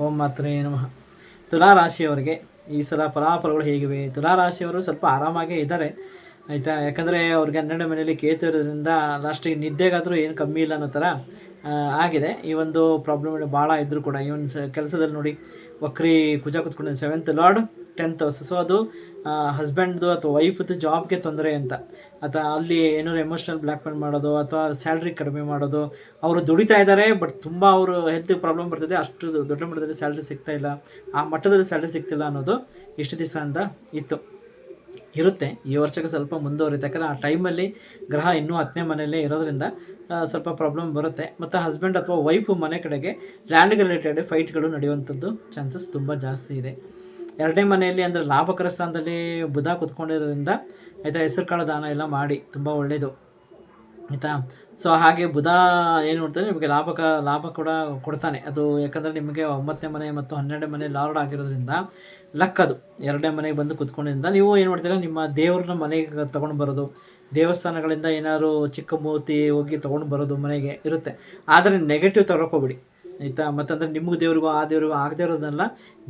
ಓಂ ಮಾತ್ರೇ ನಮಃ. ತುಲಾ ರಾಶಿಯವರಿಗೆ ಈ ಸಲ ಫಲಾಫಲಗಳು ಹೇಗಿವೆ? ತುಲಾ ರಾಶಿಯವರು ಸ್ವಲ್ಪ ಆರಾಮಾಗೇ ಇದ್ದಾರೆ. ಆಯಿತಾ? ಯಾಕಂದರೆ ಅವ್ರಿಗೆ ಹನ್ನೆರಡು ಮನೆಯಲ್ಲಿ ಕೇತು ಇರೋದ್ರಿಂದ ಲಾಸ್ಟಿಗೆ ನಿದ್ದೆಗಾದರೂ ಏನು ಕಮ್ಮಿ ಇಲ್ಲ ಅನ್ನೋ ಥರ ಆಗಿದೆ. ಈ ಒಂದು ಪ್ರಾಬ್ಲಮ್ ಭಾಳ ಇದ್ದರೂ ಕೂಡ. ಈ ಒಂದು ಕೆಲಸದಲ್ಲಿ ನೋಡಿ ವಕ್ರಿ ಕುಜ ಕೂತ್ಕೊಂಡು seventh lord tenth house so ಅದು ಹಸ್ಬೆಂಡ್ದು ಅಥವಾ ವೈಫ್ದು ಜಾಬ್ಗೆ ತೊಂದರೆ ಅಂತ. ಅಥವಾ ಅಲ್ಲಿ ಏನಾದ್ರು ಎಮೋಷ್ನಲ್ ಬ್ಲ್ಯಾಕ್ಮೇಲ್ ಮಾಡೋದು ಅಥವಾ ಸ್ಯಾಲ್ರಿ ಕಡಿಮೆ ಮಾಡೋದು, ಅವರು ದುಡಿತಾ ಇದ್ದಾರೆ ಬಟ್ ತುಂಬ ಅವರು ಹೆಲ್ತ್ ಪ್ರಾಬ್ಲಮ್ ಬರ್ತದೆ. ಅಷ್ಟು ದೊಡ್ಡ ಮಟ್ಟದಲ್ಲಿ ಸ್ಯಾಲ್ರಿ ಸಿಗ್ತಾ ಇಲ್ಲ. ಆ ಮಟ್ಟದಲ್ಲಿ ಸ್ಯಾಲ್ರಿ ಸಿಗ್ತಿಲ್ಲ ಅನ್ನೋದು ಇಷ್ಟು ದಿವಸ ಅಂತ ಇತ್ತು. ಇರುತ್ತೆ. ಈ ವರ್ಷಕ್ಕೆ ಸ್ವಲ್ಪ ಮುಂದುವರಿಯುತ್ತೆ. ಯಾಕಂದರೆ ಆ ಟೈಮಲ್ಲಿ ಗ್ರಹ ಇನ್ನೂ ಹತ್ತನೇ ಮನೆಯಲ್ಲೇ ಇರೋದ್ರಿಂದ ಸ್ವಲ್ಪ ಪ್ರಾಬ್ಲಮ್ ಬರುತ್ತೆ. ಮತ್ತು ಹಸ್ಬೆಂಡ್ ಅಥವಾ ವೈಫು ಮನೆ ಕಡೆಗೆ ಲ್ಯಾಂಡ್ಗೆ ರಿಲೇಟೆಡ್ ಫೈಟ್ಗಳು ನಡೆಯುವಂಥದ್ದು ಚಾನ್ಸಸ್ ತುಂಬ ಜಾಸ್ತಿ ಇದೆ. ಎರಡನೇ ಮನೆಯಲ್ಲಿ ಅಂದರೆ ಲಾಭಕರ ಸ್ಥಾನದಲ್ಲಿ ಬುಧ ಕುತ್ಕೊಂಡಿರೋದ್ರಿಂದ, ಆಯಿತಾ ಹೆಸರು ಕಾಳು ದಾನ ಎಲ್ಲ ಮಾಡಿ, ತುಂಬ ಒಳ್ಳೆಯದು ಆಯಿತಾ? ಸೊ ಹಾಗೆ ಬುಧ ಏನು ಮಾಡ್ತಾನೆ ನಿಮಗೆ ಲಾಭಕ, ಲಾಭ ಕೂಡ ಕೊಡ್ತಾನೆ. ಅದು ಯಾಕಂದರೆ ನಿಮಗೆ ಒಂಬತ್ತನೇ ಮನೆ ಮತ್ತು ಹನ್ನೆರಡನೇ ಮನೆ ಲಾರ್ಡ್ ಆಗಿರೋದ್ರಿಂದ ಲಕ್ ಅದು. ಎರಡನೇ ಮನೆಗೆ ಬಂದು ಕುತ್ಕೊಂಡಿಂದ ನೀವು ಏನು ಮಾಡ್ತೀರಾ, ನಿಮ್ಮ ದೇವ್ರನ್ನ ಮನೆಗೆ ತೊಗೊಂಡು ಬರೋದು. ದೇವಸ್ಥಾನಗಳಿಂದ ಏನಾದ್ರು ಚಿಕ್ಕ ಮೂರ್ತಿ ಹೋಗಿ ತೊಗೊಂಡು ಬರೋದು ಮನೆಗೆ ಇರುತ್ತೆ. ಆದರೆ ನೆಗೆಟಿವ್ ಹೋಗ್ಬೇಡಿ. ಆಯಿತಾ? ಮತ್ತಂದ್ರೆ ನಿಮ್ಗೆ ದೇವ್ರಿಗೂ ಆ ದೇವ್ರಿಗೂ ಆಗದೇ ಇರೋದನ್ನೆಲ್ಲ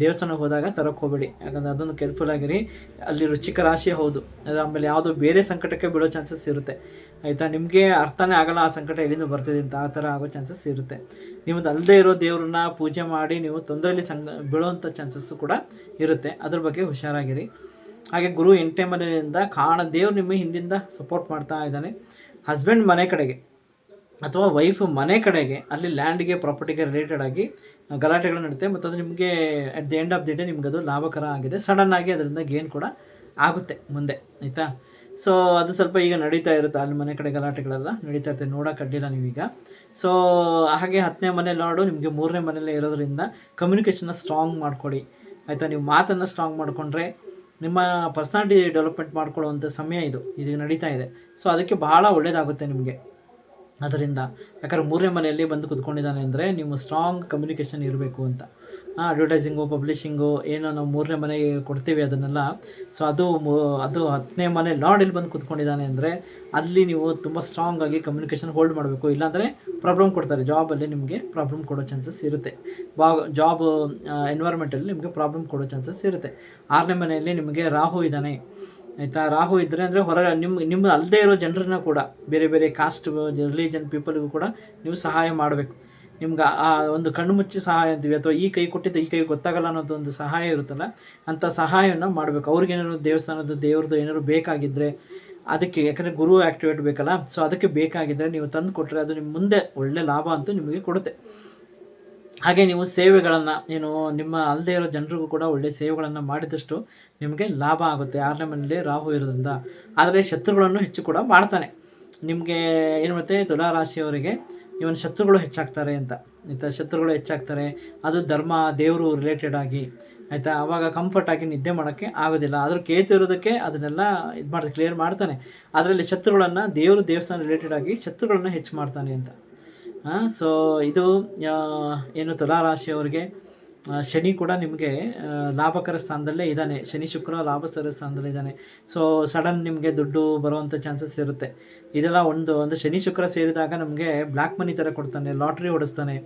ದೇವಸ್ಥಾನಕ್ಕೆ ಹೋದಾಗ ತರಕ್ಕೆ ಹೋಗಬೇಡಿ. ಯಾಕಂದ್ರೆ ಅದೊಂದು ಕೇರ್ಫುಲ್ ಆಗಿರಿ. ಅಲ್ಲಿ ರುಚಿಕ ರಾಶಿ ಹೌದು. ಅದು ಆಮೇಲೆ ಯಾವುದೋ ಬೇರೆ ಸಂಕಟಕ್ಕೆ ಬೀಳೋ ಚಾನ್ಸಸ್ ಇರುತ್ತೆ. ಆಯಿತಾ? ನಿಮಗೆ ಅರ್ಥನೇ ಆಗಲ್ಲ ಆ ಸಂಕಟ ಎಲ್ಲಿಂದ ಬರ್ತಿದೆ ಅಂತ. ಆ ಥರ ಆಗೋ ಚಾನ್ಸಸ್ ಇರುತ್ತೆ. ನಿಮ್ಮದು ಅಲ್ಲದೆ ಇರೋ ದೇವ್ರನ್ನ ಪೂಜೆ ಮಾಡಿ ನೀವು ತೊಂದರೆಯಲ್ಲಿ ಸಂಗ ಬೀಳುವಂಥ ಚಾನ್ಸಸ್ಸು ಕೂಡ ಇರುತ್ತೆ. ಅದ್ರ ಬಗ್ಗೆ ಹುಷಾರಾಗಿರಿ. ಹಾಗೆ ಗುರು ಎಂಟನೇ ಮನೆಯಿಂದ ಕಾಣ ದೇವ್ರು ನಿಮಗೆ ಹಿಂದಿಂದ ಸಪೋರ್ಟ್ ಮಾಡ್ತಾ ಇದ್ದಾನೆ. ಹಸ್ಬೆಂಡ್ ಮನೆ ಕಡೆಗೆ. ಅಥವಾ ವೈಫ್ ಮನೆ ಕಡೆಗೆ, ಅಲ್ಲಿ ಲ್ಯಾಂಡ್ಗೆ ಪ್ರಾಪರ್ಟಿಗೆ ರಿಲೇಟೆಡ್ ಆಗಿ ಗಲಾಟೆಗಳು ನಡುತ್ತೆ ಮತ್ತು ಅದು ನಿಮಗೆ at the end of the day ನಿಮ್ಗೆ ಅದು ಲಾಭಕರ ಆಗಿದೆ. ಸಡನ್ ಆಗಿ ಅದರಿಂದ ಗೇನ್ ಕೂಡ ಆಗುತ್ತೆ ಮುಂದೆ, ಆಯಿತಾ? ಸೊ ಅದು ಸ್ವಲ್ಪ ಈಗ ನಡೀತಾ ಇರುತ್ತೆ. ಅಲ್ಲಿ ಮನೆ ಕಡೆ ಗಲಾಟೆಗಳೆಲ್ಲ ನಡೀತಾ ಇರುತ್ತೆ. ನೋಡೋಕೆ ಅಡ್ಡಿಲ್ಲ ನೀವೀಗ. ಸೊ ಹಾಗೆ ಹತ್ತನೇ ಮನೆ ಲಾಡು ನಿಮಗೆ ಮೂರನೇ ಮನೆಯಲ್ಲೇ ಇರೋದ್ರಿಂದ ಕಮ್ಯುನಿಕೇಷನ್ನ ಸ್ಟ್ರಾಂಗ್ ಮಾಡ್ಕೊಳ್ಳಿ ಆಯಿತಾ? ನೀವು ಮಾತನ್ನು ಸ್ಟ್ರಾಂಗ್ ಮಾಡಿಕೊಂಡ್ರೆ ನಿಮ್ಮ ಪರ್ಸನಾಲಿಟಿ ಡೆವಲಪ್ಮೆಂಟ್ ಮಾಡ್ಕೊಳ್ಳುವಂಥ ಸಮಯ ಇದು. ಇದು ನಡೀತಾ ಇದೆ. ಸೊ ಅದಕ್ಕೆ ಬಹಳ ಒಳ್ಳೆಯದಾಗುತ್ತೆ ನಿಮಗೆ. ಅದರಿಂದ ಯಾಕಂದ್ರೆ ಮೂರನೇ ಮನೆಯಲ್ಲಿ ಬಂದು ಕುತ್ಕೊಂಡಿದ್ದಾನೆ ಅಂದರೆ ನೀವು ಸ್ಟ್ರಾಂಗ್ ಕಮ್ಯುನಿಕೇಷನ್ ಇರಬೇಕು ಅಂತ. ಅಡ್ವರ್ಟೈಸಿಂಗು ಪಬ್ಲಿಷಿಂಗು ಏನೋ ನಾವು ಮೂರನೇ ಮನೆಗೆ ಕೊಡ್ತೀವಿ ಅದನ್ನೆಲ್ಲ. ಸೊ ಅದು ಅದು ಹತ್ತನೇ ಮನೆ ಲಾರ್ಡಲ್ಲಿ ಬಂದು ಕುತ್ಕೊಂಡಿದ್ದಾನೆ ಅಂದರೆ ಅಲ್ಲಿ ನೀವು ತುಂಬ ಸ್ಟ್ರಾಂಗ್ ಆಗಿ ಕಮ್ಯುನಿಕೇಷನ್ ಹೋಲ್ಡ್ ಮಾಡಬೇಕು. ಇಲ್ಲಾಂದರೆ ಪ್ರಾಬ್ಲಮ್ ಕೊಡ್ತಾರೆ. ಜಾಬಲ್ಲಿ ನಿಮಗೆ ಪ್ರಾಬ್ಲಮ್ ಕೊಡೋ ಚಾನ್ಸಸ್ ಇರುತ್ತೆ. ಬಾ ಜಾಬ್ ಎನ್ವೈರ್ಮೆಂಟಲ್ಲಿ ನಿಮಗೆ ಪ್ರಾಬ್ಲಮ್ ಕೊಡೋ ಚಾನ್ಸಸ್ ಇರುತ್ತೆ. ಆರನೇ ಮನೆಯಲ್ಲಿ ನಿಮಗೆ ರಾಹು ಇದ್ದಾನೆ. ಆಯಿತಾ? ರಾಹು ಇದ್ದರೆ ಅಂದರೆ ಹೊರ ನಿಮ್ಮ ನಿಮ್ಮ ಅಲ್ಲದೆ ಇರೋ ಜನರನ್ನ ಕೂಡ, ಬೇರೆ ಬೇರೆ ಕಾಸ್ಟ್ ರಿಲಿಜನ್ ಪೀಪಲ್ಗೂ ಕೂಡ ನೀವು ಸಹಾಯ ಮಾಡಬೇಕು. ನಿಮ್ಗೆ ಆ ಒಂದು ಕಣ್ಣು ಮುಚ್ಚಿ ಸಹಾಯ ಅಂತೀವಿ. ಅಥವಾ ಈ ಕೈ ಕೊಟ್ಟಿದ್ದು ಈ ಕೈ ಗೊತ್ತಾಗಲ್ಲ ಅನ್ನೋದು ಒಂದು ಸಹಾಯ ಇರುತ್ತಲ್ಲ ಅಂಥ ಸಹಾಯವನ್ನು ಮಾಡಬೇಕು. ಅವ್ರಿಗೇನಾದ್ರು ದೇವಸ್ಥಾನದ ದೇವ್ರದ್ದು ಏನಾದ್ರು ಬೇಕಾಗಿದ್ದರೆ ಅದಕ್ಕೆ, ಯಾಕಂದರೆ ಗುರು ಆ್ಯಕ್ಟಿವೇಟ್ ಬೇಕಲ್ಲ ಸೊ ಅದಕ್ಕೆ ಬೇಕಾಗಿದ್ದರೆ ನೀವು ತಂದು ಕೊಟ್ಟರೆ ಅದು ನಿಮ್ಮ ಮುಂದೆ ಒಳ್ಳೆ ಲಾಭ ಅಂತೂ ನಿಮಗೆ ಕೊಡುತ್ತೆ. ಹಾಗೆ ನೀವು ಸೇವೆಗಳನ್ನು, ಏನು ನಿಮ್ಮ ಅಲ್ಲದೆ ಇರೋ ಜನರಿಗೂ ಕೂಡ ಒಳ್ಳೆಯ ಸೇವೆಗಳನ್ನು ಮಾಡಿದಷ್ಟು ನಿಮಗೆ ಲಾಭ ಆಗುತ್ತೆ. ಆರನೇ ಮನೆಯಲ್ಲಿ ರಾಹು ಇರೋದ್ರಿಂದ. ಆದರೆ ಶತ್ರುಗಳನ್ನು ಹೆಚ್ಚು ಕೂಡ ಮಾಡ್ತಾನೆ. ನಿಮಗೆ ಏನು ಮಾಡುತ್ತೆ? ತುಲಾ ರಾಶಿಯವರಿಗೆ ಇವನ್ ಶತ್ರುಗಳು ಹೆಚ್ಚಾಗ್ತಾರೆ ಅಂತ. ಆಯಿತಾ? ಶತ್ರುಗಳು ಹೆಚ್ಚಾಗ್ತಾರೆ. ಅದು ಧರ್ಮ, ದೇವರು ರಿಲೇಟೆಡ್ ಆಗಿ, ಆಯಿತಾ? ಆವಾಗ ಕಂಫರ್ಟ್ ಆಗಿ ನಿದ್ದೆ ಮಾಡೋಕ್ಕೆ ಆಗೋದಿಲ್ಲ. ಆದರೂ ಕೇತು ಇರೋದಕ್ಕೆ ಅದನ್ನೆಲ್ಲ ಇದು ಮಾಡ್ತಾರೆ ಕ್ಲಿಯರ್ ಮಾಡ್ತಾನೆ. ಅದರಲ್ಲಿ ಶತ್ರುಗಳನ್ನು ದೇವರು ದೇವಸ್ಥಾನ ರಿಲೇಟೆಡ್ ಆಗಿ ಶತ್ರುಗಳನ್ನು ಹೆಚ್ಚು ಮಾಡ್ತಾನೆ ಅಂತ. ಸೊ ಇದು ಏನು ತುಲಾ ರಾಶಿಯವರಿಗೆ ಆ, ಶನಿ ಕೂಡ ನಿಮಗೆ ಲಾಭಕರ ಸ್ಥಾನದಲ್ಲೇ ಇದ್ದಾನೆ. ಶನಿ ಶುಕ್ರ ಲಾಭಕರ ಸ್ಥಾನದಲ್ಲೇ ಇದ್ದಾನೆ. ಸೊ ಸಡನ್ ನಿಮಗೆ ದುಡ್ಡು ಬರುವಂಥ ಚಾನ್ಸಸ್ ಇರುತ್ತೆ. ಇದೆಲ್ಲ ಒಂದು ಒಂದು ಶನಿ ಶುಕ್ರ ಸೇರಿದಾಗ ನಮಗೆ ಬ್ಲ್ಯಾಕ್ ಮನಿ ಥರ ಕೊಡ್ತಾನೆ ಲಾಟ್ರಿ ಓಡಿಸ್ತಾನೆ.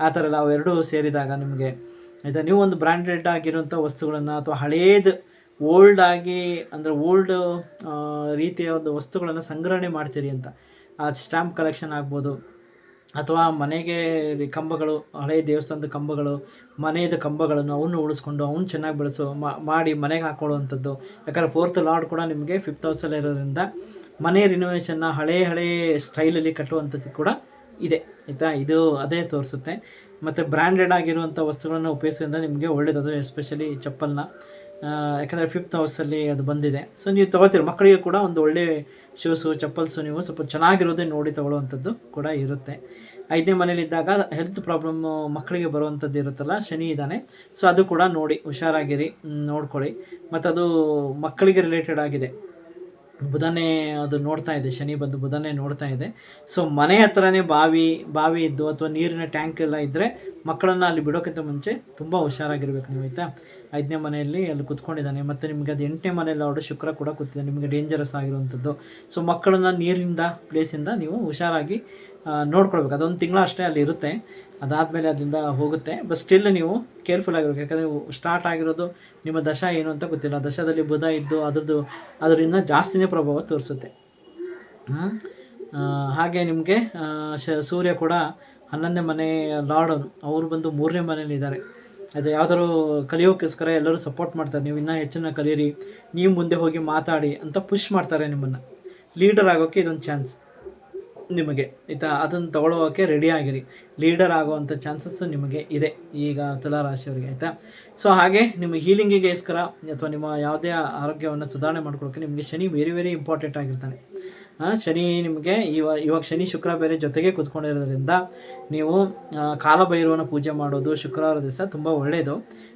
ಆ ಥರ ಎಲ್ಲ ಅವೆರಡೂ ಸೇರಿದಾಗ ನಿಮಗೆ ಆಯಿತಾ ನೀವು ಒಂದು ಬ್ರ್ಯಾಂಡೆಡ್ ಆಗಿರುವಂಥ ವಸ್ತುಗಳನ್ನು ಅಥವಾ ಹಳೇದು ಓಲ್ಡ್ ಆಗಿ ಅಂದರೆ ಓಲ್ಡ್ ರೀತಿಯ ಒಂದು ವಸ್ತುಗಳನ್ನು ಸಂಗ್ರಹಣೆ ಮಾಡ್ತೀರಿ ಅಂತ. ಆ ಸ್ಟ್ಯಾಂಪ್ ಕಲೆಕ್ಷನ್ ಆಗ್ಬೋದು. ಅಥವಾ ಮನೆಗೆ ಕಂಬಗಳು ಹಳೆಯ ದೇವಸ್ಥಾನದ ಕಂಬಗಳು, ಮನೆಯದ ಕಂಬಗಳನ್ನು ಅವನ್ನು ಉಳಿಸ್ಕೊಂಡು ಅವನ್ನ ಚೆನ್ನಾಗಿ ಬೆಳೆಸೋ ಮಾಡಿ ಮನೆಗೆ ಹಾಕೊಳ್ಳುವಂಥದ್ದು. ಯಾಕಂದರೆ ಫೋರ್ತ್ ಲಾರ್ಡ್ ಕೂಡ ನಿಮಗೆ ಫಿಫ್ತ್ ಹೌಸಲ್ಲಿ ಇರೋದ್ರಿಂದ ಮನೆ ರಿನೋವೇಷನ್ನ ಹಳೆ ಹಳೆ ಸ್ಟೈಲಲ್ಲಿ ಕಟ್ಟುವಂಥದ್ದು ಕೂಡ ಇದೆ, ಆಯಿತಾ? ಇದು ಅದೇ ತೋರಿಸುತ್ತೆ. ಮತ್ತು ಬ್ರ್ಯಾಂಡೆಡ್ ಆಗಿರುವಂಥ ವಸ್ತುಗಳನ್ನು ಉಪಯೋಗಿಸೋದ್ರಿಂದ ನಿಮಗೆ ಒಳ್ಳೆಯದು ಎಸ್ಪೆಷಲಿ ಚಪ್ಪಲ್ನ. ಯಾಕಂದರೆ ಫಿಫ್ತ್ ಹೌಸಲ್ಲಿ ಅದು ಬಂದಿದೆ. ಸೊ ನೀವು ತೊಗೋತೀರಿ. ಮಕ್ಕಳಿಗೆ ಕೂಡ ಒಂದು ಒಳ್ಳೆ ಶೂಸು ಚಪ್ಪಲ್ಸು ನೀವು ಸ್ವಲ್ಪ ಚೆನ್ನಾಗಿರೋದೇ ನೋಡಿ ತೊಗೊಳ್ಳುವಂಥದ್ದು ಕೂಡ ಇರುತ್ತೆ. ಐದನೇ ಮನೇಲಿದ್ದಾಗ ಹೆಲ್ತ್ ಪ್ರಾಬ್ಲಮ್ಮು ಮಕ್ಕಳಿಗೆ ಬರುವಂಥದ್ದು ಇರುತ್ತಲ್ಲ, ಶನಿ ಇದ್ದಾನೆ. ಸೊ ಅದು ಕೂಡ ನೋಡಿ, ಹುಷಾರಾಗಿರಿ ನೋಡ್ಕೊಳ್ಳಿ. ಮತ್ತು ಅದು ಮಕ್ಕಳಿಗೆ ರಿಲೇಟೆಡ್ ಆಗಿದೆ. ಬುಧನೇ ಅದು ನೋಡ್ತಾ ಇದೆ, ಶನಿ ಬಂದು ಬುಧನೇ ನೋಡ್ತಾ ಇದೆ. ಸೊ ಮನೆ ಹತ್ರನೇ ಬಾವಿ ಬಾವಿ ಇದ್ದು ಅಥವಾ ನೀರಿನ ಟ್ಯಾಂಕ್ ಎಲ್ಲ ಇದ್ದರೆ ಮಕ್ಕಳನ್ನು ಅಲ್ಲಿ ಬಿಡೋಕ್ಕಿಂತ ಮುಂಚೆ ತುಂಬ ಹುಷಾರಾಗಿರ್ಬೇಕು ನೀವು ಆಯಿತಾ? ಐದನೇ ಮನೆಯಲ್ಲಿ ಅಲ್ಲಿ ಕುತ್ಕೊಂಡಿದ್ದಾನೆ. ಮತ್ತು ನಿಮಗೆ ಅದು ಎಂಟನೇ ಮನೆಯಲ್ಲಿ ಅವರು ಶುಕ್ರ ಕೂಡ ಕೂತಿದೆ. ನಿಮಗೆ ಡೇಂಜರಸ್ ಆಗಿರುವಂಥದ್ದು. ಸೊ ಮಕ್ಕಳನ್ನ ನೀರಿಂದ ಪ್ಲೇಸಿಂದ ನೀವು ಹುಷಾರಾಗಿ ನೋಡ್ಕೊಳ್ಬೇಕು. ಅದೊಂದು ತಿಂಗಳು ಅಷ್ಟೇ ಅಲ್ಲಿ ಇರುತ್ತೆ. ಅದಾದಮೇಲೆ ಅದರಿಂದ ಹೋಗುತ್ತೆ. ಬಟ್ ಸ್ಟಿಲ್ ನೀವು ಕೇರ್ಫುಲ್ ಆಗಿರ್ಬೇಕು. ಯಾಕಂದರೆ ಸ್ಟಾರ್ಟ್ ಆಗಿರೋದು ನಿಮ್ಮ ದಶ ಏನು ಅಂತ ಗೊತ್ತಿಲ್ಲ. ದಶದಲ್ಲಿ ಬುಧ ಇದ್ದು ಅದರದ್ದು, ಅದರಿಂದ ಜಾಸ್ತಿನೇ ಪ್ರಭಾವ ತೋರಿಸುತ್ತೆ? ಹಾಗೆ ನಿಮಗೆ ಸೂರ್ಯ ಕೂಡ ಹನ್ನೊಂದನೇ ಮನೆ ಲಾರ್ಡ್ ಅವರು ಬಂದು ಮೂರನೇ ಮನೇಲಿ ಇದ್ದಾರೆ. ಅದು ಯಾವ್ದಾದ್ರು ಕಲಿಯೋಕ್ಕೋಸ್ಕರ ಎಲ್ಲರೂ ಸಪೋರ್ಟ್ ಮಾಡ್ತಾರೆ. ನೀವು ಇನ್ನೂ ಹೆಚ್ಚಿನ ಕಲಿಯಿರಿ. ನೀವು ಮುಂದೆ ಹೋಗಿ ಮಾತಾಡಿ ಅಂತ ಪುಷ್ ಮಾಡ್ತಾರೆ ನಿಮ್ಮನ್ನು. ಲೀಡರ್ ಆಗೋಕ್ಕೆ ಇದೊಂದು ಚಾನ್ಸ್ ನಿಮಗೆ. ಆಯಿತಾ ಅದನ್ನು ತಗೊಳ್ಳೋಕೆ ರೆಡಿ ಆಗಿರಿ. ಲೀಡರ್ ಆಗುವಂಥ ಚಾನ್ಸಸ್ಸು ನಿಮಗೆ ಇದೆ. ಈಗ ತುಲಾ ರಾಶಿಯವರಿಗೆ ಆಯಿತಾ? ಸೊ ಹಾಗೆ ನಿಮ್ಮ ಹೀಲಿಂಗಿಗೋಸ್ಕರ ಅಥವಾ ನಿಮ್ಮ ಯಾವುದೇ ಆರೋಗ್ಯವನ್ನು ಸುಧಾರಣೆ ಮಾಡ್ಕೊಳ್ಳೋಕೆ ನಿಮಗೆ ಶನಿ ವೆರಿ ವೆರಿ ಇಂಪಾರ್ಟೆಂಟ್ ಆಗಿರ್ತಾನೆ. ಶನಿ ನಿಮಗೆ ಇವಾಗ ಇವಾಗ ಶನಿ ಶುಕ್ರ ಬೇರೆ ಜೊತೆಗೆ ಕೂತ್ಕೊಂಡಿರೋದ್ರಿಂದ ನೀವು ಕಾಲಭೈರವನ ಪೂಜೆ ಮಾಡೋದು ಶುಕ್ರವಾರ ದಿವಸ ತುಂಬ ಒಳ್ಳೆಯದು.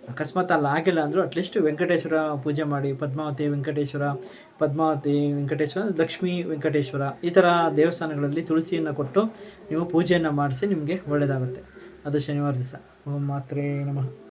ಅಕಸ್ಮಾತ್ ಅಲ್ಲಿ ಆಗಿಲ್ಲ ಅಂದರೂ ಅಟ್ಲೀಸ್ಟ್ ವೆಂಕಟೇಶ್ವರ ಪೂಜೆ ಮಾಡಿ, ಪದ್ಮಾವತಿ ವೆಂಕಟೇಶ್ವರ ಪದ್ಮಾವತಿ ವೆಂಕಟೇಶ್ವರ, ಲಕ್ಷ್ಮೀ ವೆಂಕಟೇಶ್ವರ ಈ ಥರ ದೇವಸ್ಥಾನಗಳಲ್ಲಿ ತುಳಸಿಯನ್ನು ಕೊಟ್ಟು ನೀವು ಪೂಜೆಯನ್ನು ಮಾಡಿಸಿ ನಿಮಗೆ ಒಳ್ಳೆಯದಾಗುತ್ತೆ ಅದು ಶನಿವಾರ ದಿವಸ. ಮಾತ್ರೇ ನಮಃ.